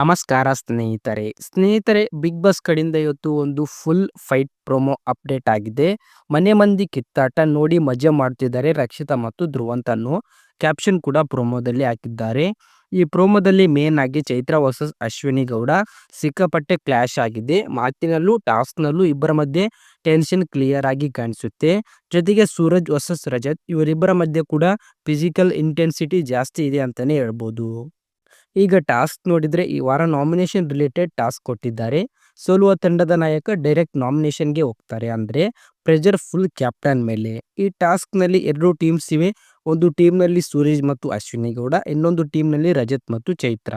ನಮಸ್ಕಾರ ಸ್ನೇಹಿತರೆ. ಸ್ನೇಹಿತರೆ ಬಿಗ್ ಬಾಸ್ ಕಡೆಯಿಂದ ಇವತ್ತು ಒಂದು ಫುಲ್ ಫೈಟ್ ಪ್ರೊಮೋ ಅಪ್ಡೇಟ್ ಆಗಿದೆ. ಮನೆ ಮಂದಿ ಕಿತ್ತಾಟ ನೋಡಿ ಮಜಾ ಮಾಡ್ತಿದ್ದಾರೆ ರಕ್ಷಿತಾ ಮತ್ತು ಧ್ರುವಂತನ್ನು ಕ್ಯಾಪ್ಷನ್ ಕೂಡ ಪ್ರೊಮೋದಲ್ಲಿ ಹಾಕಿದ್ದಾರೆ. ಈ ಪ್ರೋಮೋದಲ್ಲಿ ಮೇನ್ ಆಗಿ ಚೈತ್ರ ವರ್ಸಸ್ ಅಶ್ವಿನಿ ಗೌಡ. ಸಿಕ್ಕಾಪಟ್ಟೆ ಕ್ಲಾಶ್ ಆಗಿದೆ. ಮಾತಿನಲ್ಲೂ ಟಾಸ್ಕ್ನಲ್ಲೂ ಇಬ್ಬರ ಮಧ್ಯೆ ಟೆನ್ಷನ್ ಕ್ಲಿಯರ್ ಆಗಿ ಕಾಣಿಸುತ್ತೆ. ಜೊತೆಗೆ ಸೂರಜ್ ವರ್ಸಸ್ ರಜತ್ ಇವರಿಬ್ಬರ ಮಧ್ಯೆ ಕೂಡ ಫಿಸಿಕಲ್ ಇಂಟೆನ್ಸಿಟಿ ಜಾಸ್ತಿ ಇದೆ ಅಂತಲೇ ಹೇಳ್ಬೋದು. ಈಗ ಟಾಸ್ಕ್ ನೋಡಿದರೆ ಈ ವಾರ ನಾಮಿನೇಷನ್ ರಿಲೇಟೆಡ್ ಟಾಸ್ಕ್ ಕೊಟ್ಟಿದ್ದಾರೆ. ಸೋಲುವ ತಂಡದ ನಾಯಕ ಡೈರೆಕ್ಟ್ ನಾಮಿನೇಷನ್ಗೆ ಹೋಗ್ತಾರೆ. ಅಂದರೆ ಪ್ರೆಜರ್ ಫುಲ್ ಕ್ಯಾಪ್ಟನ್ ಮೇಲೆ. ಈ ಟಾಸ್ಕ್ನಲ್ಲಿ ಎರಡು ಟೀಮ್ಸ್ ಇವೆ. ಒಂದು ಟೀಮ್ನಲ್ಲಿ ಸೂರಜ್ ಮತ್ತು ಅಶ್ವಿನಿ ಗೌಡ, ಇನ್ನೊಂದು ಟೀಮ್ನಲ್ಲಿ ರಜತ್ ಮತ್ತು ಚೈತ್ರ.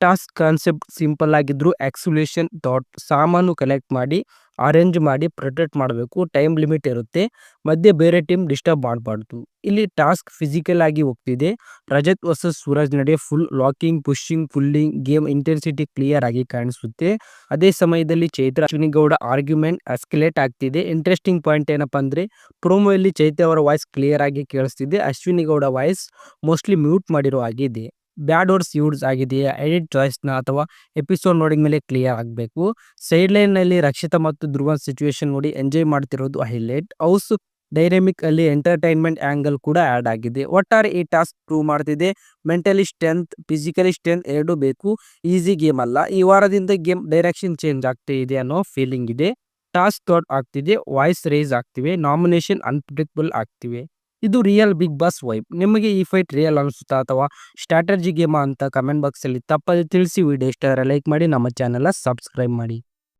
ಟಾಸ್ಕ್ ಕಾನ್ಸೆಪ್ಟ್ ಸಿಂಪಲ್ ಆಗಿದ್ರು ಎಕ್ಸುಲೇಷನ್ ಡಾಟ್ ಸಾಮಾನು ಕಲೆಕ್ಟ್ ಮಾಡಿ ಅರೇಂಜ್ ಮಾಡಿ ಪ್ರೊಟೆಕ್ಟ್ ಮಾಡಬೇಕು ಟೈಮ್ ಲಿಮಿಟ್ ಇರುತ್ತೆ, ಮಧ್ಯೆ ಬೇರೆ ಟೀಮ್ ಡಿಸ್ಟರ್ಬ್ ಮಾಡಬಾರ್ದು. ಇಲ್ಲಿ ಟಾಸ್ಕ್ ಫಿಸಿಕಲ್ ಆಗಿ ಹೋಗ್ತಿದೆ. ರಜತ್ ವರ್ಸಸ್ ಸೂರಜ್ ನಡೆ full locking pushing pulling game intensity clear ಆಗಿ ಕಾಣಿಸುತ್ತೆ. ಅದೇ ಸಮಯದಲ್ಲಿ ಚೈತ್ರ ಗೌಡ ಆರ್ಗ್ಯುಮೆಂಟ್ ಎಸ್ಕಲೇಟ್ ಆಗ್ತಿದೆ. ಇಂಟ್ರೆಸ್ಟಿಂಗ್ ಪಾಯಿಂಟ್ ಏನಪ್ಪಾ ಅಂದ್ರೆ ಪ್ರೋಮೋಯಲ್ಲಿ ಚೈತ್ರ ಅವರ ವಾಯ್ಸ್ ಕ್ಲಿಯರ್ ಆಗಿ ಕೇಳಿಸ್ತಿದೆ. Ashwini Gowda voice mostly mute ಮಾಡಿರೋ ಆಗಿದೆ ಬ್ಯಾಡ್ ವರ್ಡ್ಸ್ ಯೂಸ್ ಆಗಿದೆಯಾ? ಎಡಿಟ್ ಚಾಯ್ಸ್ನ ಅಥವಾ ಎಪಿಸೋಡ್ ನೋಡಿದ ಮೇಲೆ ಕ್ಲಿಯರ್ ಆಗಬೇಕು. ಸೈಡ್ ಲೈನ್ನಲ್ಲಿ ರಕ್ಷಿತಾ ಮತ್ತು ಧ್ರುವ ಸಿಚುವೇಶನ್ ನೋಡಿ ಎಂಜಾಯ್ ಮಾಡ್ತಿರೋದು ಹೈಲೈಟ್. ಹೌಸ್ ಡೈನಮಿಕ್ ಅಲ್ಲಿ ಎಂಟರ್ಟೈನ್ಮೆಂಟ್ ಆ್ಯಂಗಲ್ ಕೂಡ ಆ್ಯಡ್ ಆಗಿದೆ. ಒಟ್ಟಾರೆ ಈ ಟಾಸ್ಕ್ ಪ್ರೂವ್ ಮಾಡ್ತಿದೆ. ಮೆಂಟಲಿ ಸ್ಟ್ರೆಂತ್, ಫಿಸಿಕಲಿ ಸ್ಟ್ರೆಂತ್ ಎರಡೂ ಬೇಕು. ಈಸಿ ಗೇಮ್ ಅಲ್ಲ. ಈ ವಾರದಿಂದ ಗೇಮ್ ಡೈರೆಕ್ಷನ್ ಚೇಂಜ್ ಆಗ್ತಾ ಇದೆ ಅನ್ನೋ ಫೀಲಿಂಗ್ ಇದೆ. ಟಾಸ್ಕ್ ಥಾಟ್ ಆಗ್ತಿದೆ. ವಾಯ್ಸ್ ರೇಸ್ ಆಗ್ತಿವೆ. ನಾಮಿನೇಷನ್ ಅನ್ಪ್ರಿಡಿಕ್ಟಬಲ್ ಆಗ್ತಿವೆ. ಇದು ರಿಯಲ್ ಬಿಗ್ ಬಾಸ್ ವೈಬ್ ನಿಮಗೆ ಈ ಫೈಟ್ ರಿಯಲ್ ಅನಿಸುತ್ತಾ ಅಥವಾ ಸ್ಟ್ರಾಟಜಿ ಗೇಮಾ ಅಂತ ಕಮೆಂಟ್ ಬಾಕ್ಸಲ್ಲಿ ತಪ್ಪದೆ ತಿಳಿಸಿ ವಿಡಿಯೋ ಇಷ್ಟ ಲೈಕ್ ಮಾಡಿ, ನಮ್ಮ ಚಾನೆಲ್ ಸಬ್ಸ್ಕ್ರೈಬ್ ಮಾಡಿ.